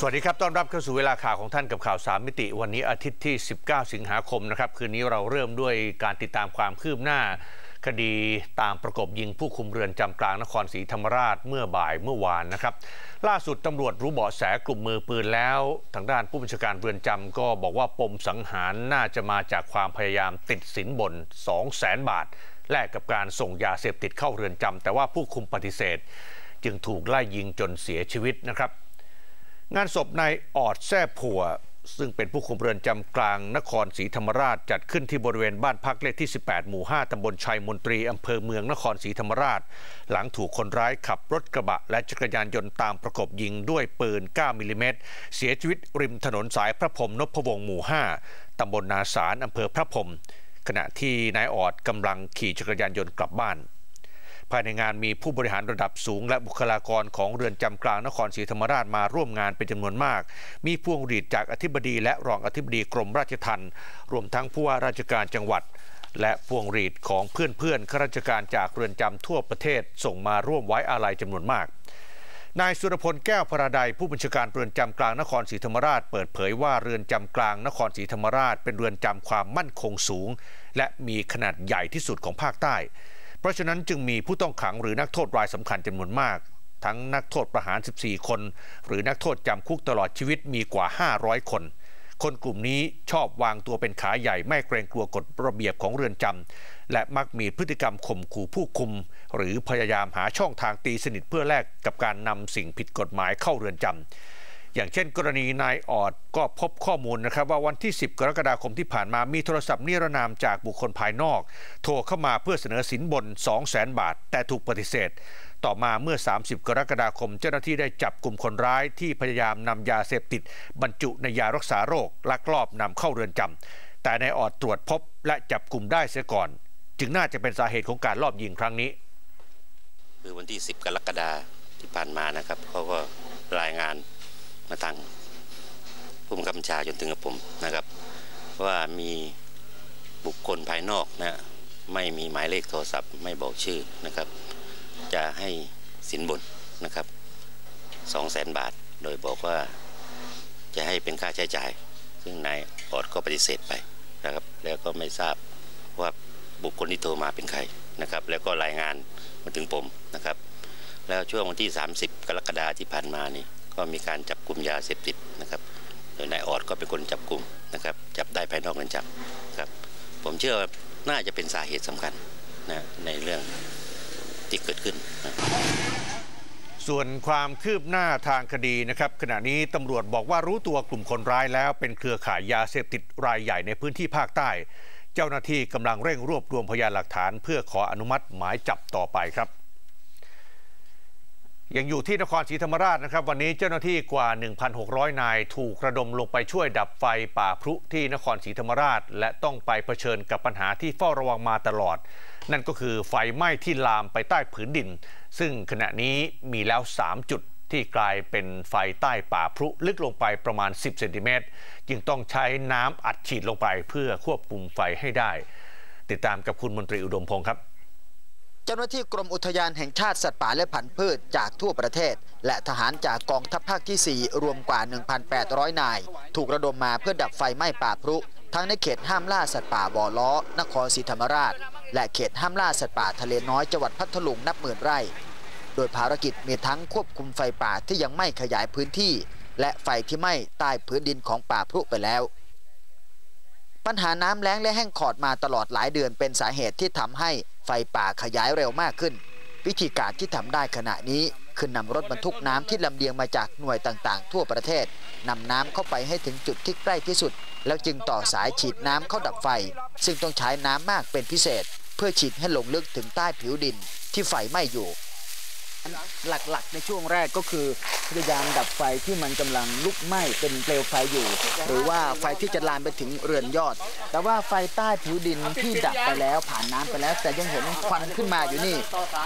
สวัสดีครับ ต้อนรับเข้าสู่เวลาข่าวของท่านกับข่าวสามมิติ วันนี้อาทิตย์ที่ 19 สิงหาคมนะครับ คืนนี้เราเริ่มด้วยการติดตามความคืบหน้า คดีตามประกบยิงผู้คุมเรือนจำกลางนครศรีธรรมราชเมื่อบ่ายเมื่อวานนะครับ ล่าสุดตำรวจรู้เบาะแสกลุ่มมือปืนแล้ว ทางด้านผู้บัญชาการเรือนจำก็บอกว่าปมสังหารน่าจะมาจากความพยายามติดสินบน 2 0 0แสนบาท แลกกับการส่งยาเสพติดเข้าเรือนจำแต่ว่าผู้คุมปฏิเสธ จึงถูกไล่ยิงจนเสียชีวิตนะครับ งานศพนายออดแซ่ผัว ซึ่งเป็นผู้คุมเรือนจำกลางนครศรีธรรมราช จัดขึ้นที่บริเวณบ้านพักเลขที่ 18 หมู่ 5 ตำบลชัยมนตรีอำเภอเมืองนครศรีธรรมราช หลังถูกคนร้ายขับรถกระบะ และจักรยานยนต์ตามประกบยิงด้วยปืน 9 มิลลิเมตร เสียชีวิตริมถนนสายพระพรมนพวงศ์หมู่ 5 ตำบลนาสารอำเภอพระพรมขณะที่นายออดกำลังขี่จักรยานยนต์กลับบ้าน ภายในงานมีผู้บริหารระดับสูง และบุคลากรของเรือนจำกลางนครศรีธรรมราชมาร่วมงานเป็นจำนวนมาก มีพวงหรีดจากอธิบดีและรองอธิบดีกรมราชทัณฑ์รวมทั้งผู้ว่าราชการจังหวัด และพวงหรีดของเพื่อนๆข้าราชการจากเรือนจำทั่วประเทศส่งมาร่วมไว้อาลัยจำนวนมากนายสุรพลแก้วพราดัยผู้บัญชาการเรือนจำกลางนครศรีธรรมราช เปิดเผยว่าเรือนจำกลางนครศรีธรรมราช เป็นเรือนจำความมั่นคงสูง และมีขนาดใหญ่ที่สุดของภาคใต้ เพราะฉะนั้นจึงมีผู้ต้องขังหรือนักโทษรายสำคัญจำนวนมาก ทั้งนักโทษประหาร 14 คน หรือนักโทษจำคุกตลอดชีวิตมีกว่า 500 คนคนกลุ่มนี้ชอบวางตัวเป็นขาใหญ่ไม่เกรงกลัวกฎระเบียบของเรือนจำและมักมีพฤติกรรมข่มขู่ผู้คุม หรือพยายามหาช่องทางตีสนิทเพื่อแลกกับการนำสิ่งผิดกฎหมายเข้าเรือนจำ อย่างเช่น กรณีนายออดก็พบข้อมูลนะครับว่าวันที่ 10 กรกฎาคมที่ผ่านมามีโทรศัพท์นิรนามจากบุคคลภายนอก โทรเข้ามาเพื่อเสนอสินบน 2 0 0แสนบาท แต่ถูกปฏิเสธ ต่อมาเมื่อ 30 กรกฎาคม เจ้าหน้าที่ได้จับกลุ่มคนร้ายที่พยายามนำยาเสพติด บรรจุในยารักษาโรคลักลอบนำเข้าเรือนจำแต่นายออดตรวจพบและจับกลุ่มได้เสียก่อน จึงน่าจะเป็นสาเหตุของการลอบยิงครั้งนี้ คือวันที่ 10 กรกฎาที่ผ่านมานะครับเขาก็รายงาน มาทางผู้บังคับบัญชาจนถึงกับผมนะครับ ว่ามีบุคคลภายนอกนะไม่มีหมายเลขโทรศัพท์ไม่บอกชื่อนะครับ จะให้สินบนนะครับสองแสนบาท โดยบอกว่าจะให้เป็นค่าใช้จ่าย ซึ่งนายออดก็ปฏิเสธไปนะครับ แล้วก็ไม่ทราบว่าบุคคลที่โทรมาเป็นใครนะครับ แล้วก็รายงานมาถึงผมนะครับ แล้วช่วงวันที่ 30 กรกฎาที่ผ่านมานี่ ก็มีการจับกลุ่มยาเสพติดนะครับโดยนายออดก็เป็นคนจับกลุ่มนะครับจับได้ภายนอกเรือนจำครับผมเชื่อน่าจะเป็นสาเหตุสำคัญนะในเรื่องที่เกิดขึ้นนะส่วนความคืบหน้าทางคดีนะครับ ขณะนี้ตำรวจบอกว่ารู้ตัวกลุ่มคนร้ายแล้ว เป็นเครือข่ายยาเสพติดรายใหญ่ในพื้นที่ภาคใต้ เจ้าหน้าที่กำลังเร่งรวบรวมพยานหลักฐาน เพื่อขออนุมัติหมายจับต่อไปครับ ยังอยู่ที่นครศรีธรรมราชนะครับ วันนี้เจ้าหน้าที่กว่า 1,600 นาย ถูกระดมลงไปช่วยดับไฟป่าพรุที่นครศรีธรรมราช และต้องไปเผชิญกับปัญหาที่เฝ้าระวังมาตลอด นั่นก็คือไฟไหม้ที่ลามไปใต้ผืนดิน ซึ่งขณะนี้มีแล้ว 3 จุดที่กลายเป็นไฟใต้ป่าพรุลึกลงไปประมาณ 10 เซนติเมตรจึงต้องใช้น้ำอัดฉีดลงไปเพื่อควบคุมไฟให้ได้ ติดตามกับคุณมนตรีอุดมพงศ์ครับ เจ้าหน้าที่กรมอุทยานแห่งชาติสัตว์ป่าและพันธุ์พืชจากทั่วประเทศ และทหารจากกองทัพภาคที่ 4 รวมกว่า 1,800 นาย ถูกระดมมาเพื่อดับไฟไหม้ป่าพรุทั้งในเขตห้ามล่าสัตว์ป่าบ่อล้อนครศรีธรรมราช และเขตห้ามล่าสัตว์ป่าทะเลน้อยจังหวัดพัทลุงนับหมื่นไร่ โดยภารกิจมีทั้งควบคุมไฟป่าที่ยังไม่ขยายพื้นที่ และไฟที่ไหม้ใต้พื้นดินของป่าพรุไปแล้วปัญหาน้ำแล้งและแห้งขอดมาตลอดหลายเดือนเป็นสาเหตุที่ทำให้ ไฟป่าขยายเร็วมากขึ้น วิธีการที่ทำได้ขณะนี้คือนำรถบรรทุกน้ำที่ลำเลียงมาจากหน่วยต่างๆ ทั่วประเทศนำน้ำเข้าไปให้ถึงจุดที่ใกล้ที่สุด แล้วจึงต่อสายฉีดน้ำเข้าดับไฟ ซึ่งต้องใช้น้ำมากเป็นพิเศษ เพื่อฉีดให้ลงลึกถึงใต้ผิวดินที่ไฟไหม้อยู่ หลักๆ ในช่วงแรกก็คือพยายามดับไฟที่มันกำลังลุกไหม้เป็นเปลวไฟอยู่ หรือว่าไฟที่จะลามไปถึงเรือนยอด แต่ว่าไฟใต้ผิวดินที่ดับไปแล้วผ่านน้ำไปแล้ว แต่ยังเห็นควันขึ้นมาอยู่นี่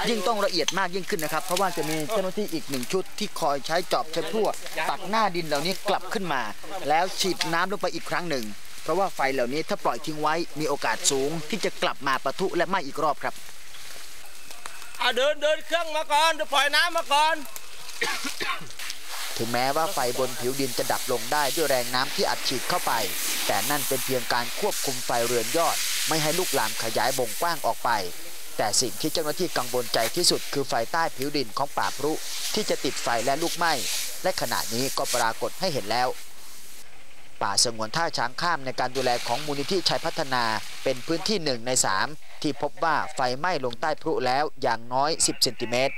ยิ่งต้องละเอียดมากยิ่งขึ้นนะครับ เพราะว่าจะมีเจ้าหน้าที่อีกหนึ่งชุดที่คอยใช้จอบใช้พลั่วตักหน้าดินเหล่านี้กลับขึ้นมา แล้วฉีดน้ำลงไปอีกครั้งหนึ่ง เพราะว่าไฟเหล่านี้ถ้าปล่อยทิ้งไว้มีโอกาสสูงที่จะกลับมาปะทุและไหม้อีกรอบครับ เอาเดินเดินเครื่องมาก่อนเดี๋ยวปล่อยน้ำมาก่อน ถึงแม้ว่าไฟบนผิวดินจะดับลงได้ด้วยแรงน้ำที่อัดฉีดเข้าไป แต่นั่นเป็นเพียงการควบคุมไฟเรือนยอด ไม่ให้ลุกลามขยายบ่งกว้างออกไป แต่สิ่งที่เจ้าหน้าที่กังวลใจที่สุดคือไฟใต้ผิวดินของป่าพรุที่จะติดไฟและลุกไหม้ และขณะนี้ก็ปรากฏให้เห็นแล้ว ป่าสงวนท่าช้างข้ามในการดูแลของมูลนิธิชัยพัฒนาเป็นพื้นที่หนึ่งใน 3 ที่พบว่าไฟไหม้ลงใต้พรุแล้วอย่างน้อย 10 เซนติเมตร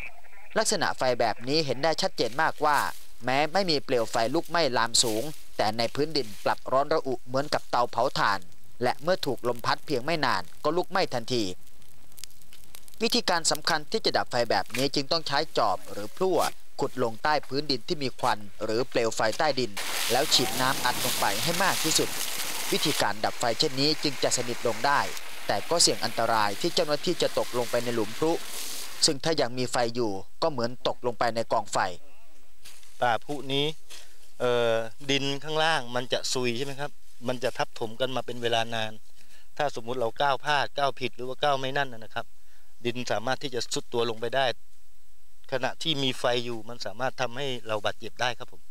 ลักษณะไฟแบบนี้เห็นได้ชัดเจนมากว่า แม้ไม่มีเปลวไฟลุกไหม้ลามสูง แต่ในพื้นดินกลับร้อนระอุเหมือนกับเตาเผาถ่าน และเมื่อถูกลมพัดเพียงไม่นานก็ลุกไหม้ทันทีวิธีการสำคัญที่จะดับไฟแบบนี้จึงต้องใช้จอบหรือพลั่ว ขุดลงใต้พื้นดินที่มีควัน หรือเปลวไฟใต้ดิน แล้วฉีดน้ำอัดลงไปให้มากที่สุด วิธีการดับไฟเช่นนี้จึงจะสนิทลงได้ แต่ก็เสี่ยงอันตรายที่เจ้าหน้าที่จะตกลงไปในหลุมพรุซึ่งถ้ายังมีไฟอยู่ก็เหมือนตกลงไปในกองไฟป่าพุนี้ดินข้างล่างมันจะซุยใช่ไหมครับ มันจะทับถมกันมาเป็นเวลานาน ถ้าสมมุติเราก้าวพลาดก้าวผิดหรือว่าก้าวไม่นั่นนะนะครับ ดินสามารถที่จะสุดตัวลงไปได้ ขณะที่มีไฟอยู่มันสามารถทำให้เราบาดเจ็บได้ครับผม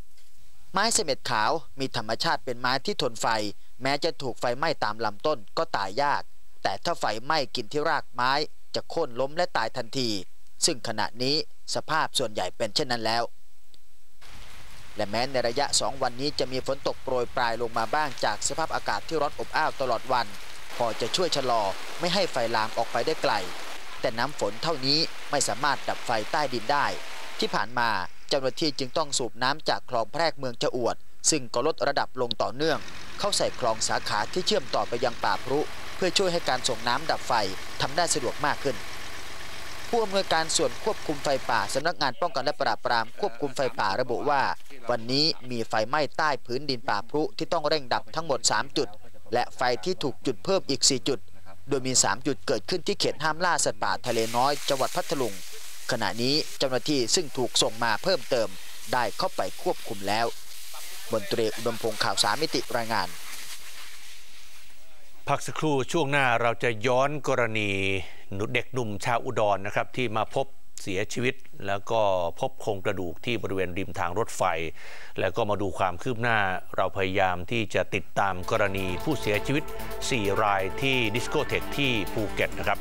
ไม้เสม็ดขาวมีธรรมชาติเป็นไม้ที่ทนไฟ แม้จะถูกไฟไหม้ตามลำต้นก็ตายยาก แต่ถ้าไฟไหม้กินที่รากไม้จะโค่นล้มและตายทันที ซึ่งขณะนี้สภาพส่วนใหญ่เป็นเช่นนั้นแล้ว และแม้ในระยะ 2 วันนี้จะมีฝนตกโปรยปลายลงมาบ้างจากสภาพอากาศที่ร้อนอบอ้าวตลอดวัน พอจะช่วยชะลอไม่ให้ไฟลามออกไปได้ไกล แต่น้ำฝนเท่านี้ไม่สามารถดับไฟใต้ดินได้ ที่ผ่านมาเจ้าหน้าที่จึงต้องสูบน้ำจากคลองแพรกเมืองจะอวด ซึ่งก็ลดระดับลงต่อเนื่อง เข้าใส่คลองสาขาที่เชื่อมต่อไปยังป่าพรุ เพื่อช่วยให้การส่งน้ำดับไฟทำได้สะดวกมากขึ้นผู้อำนวยการส่วนควบคุมไฟป่าสำนักงานป้องกันและปราบปรามควบคุมไฟป่าระบุว่า วันนี้มีไฟไหม้ใต้พื้นดินป่าพรุที่ต้องเร่งดับทั้งหมด 3 จุด และไฟที่ถูกจุดเพิ่มอีก 4 จุด โดยมี 3 จุดเกิดขึ้นที่เขตห้ามล่าสัตว์ป่าทะเลน้อยจังหวัดพัทลุง ขณะนี้เจ้าหน้าที่ซึ่งถูกส่งมาเพิ่มเติมได้เข้าไปควบคุมแล้วบนตรีอุดมพงษ์ข่าวสามมิติรายงาน พักสักครู่ช่วงหน้าเราจะย้อนกรณีหนุเด็กหนุ่มชาวอุดรนะครับที่มาพบ เสียชีวิต แล้วก็พบโครงกระดูกที่บริเวณริมทางรถไฟ แล้วก็มาดูความคืบหน้าเราพยายามที่จะติดตามกรณีผู้เสียชีวิต 4 รายที่ดิสโกเทคที่ภูเก็ตนะครับ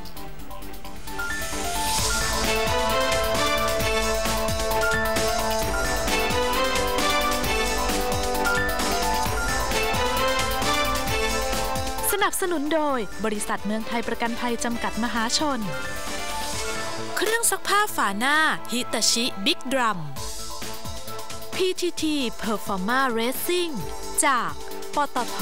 สนับสนุนโดยบริษัทเมืองไทยประกันภัยจำกัดมหาชน เครื่องซักผ้าฝาหน้าฮิตาชิบิ๊กดรัม PTT Performa Racing จากปตท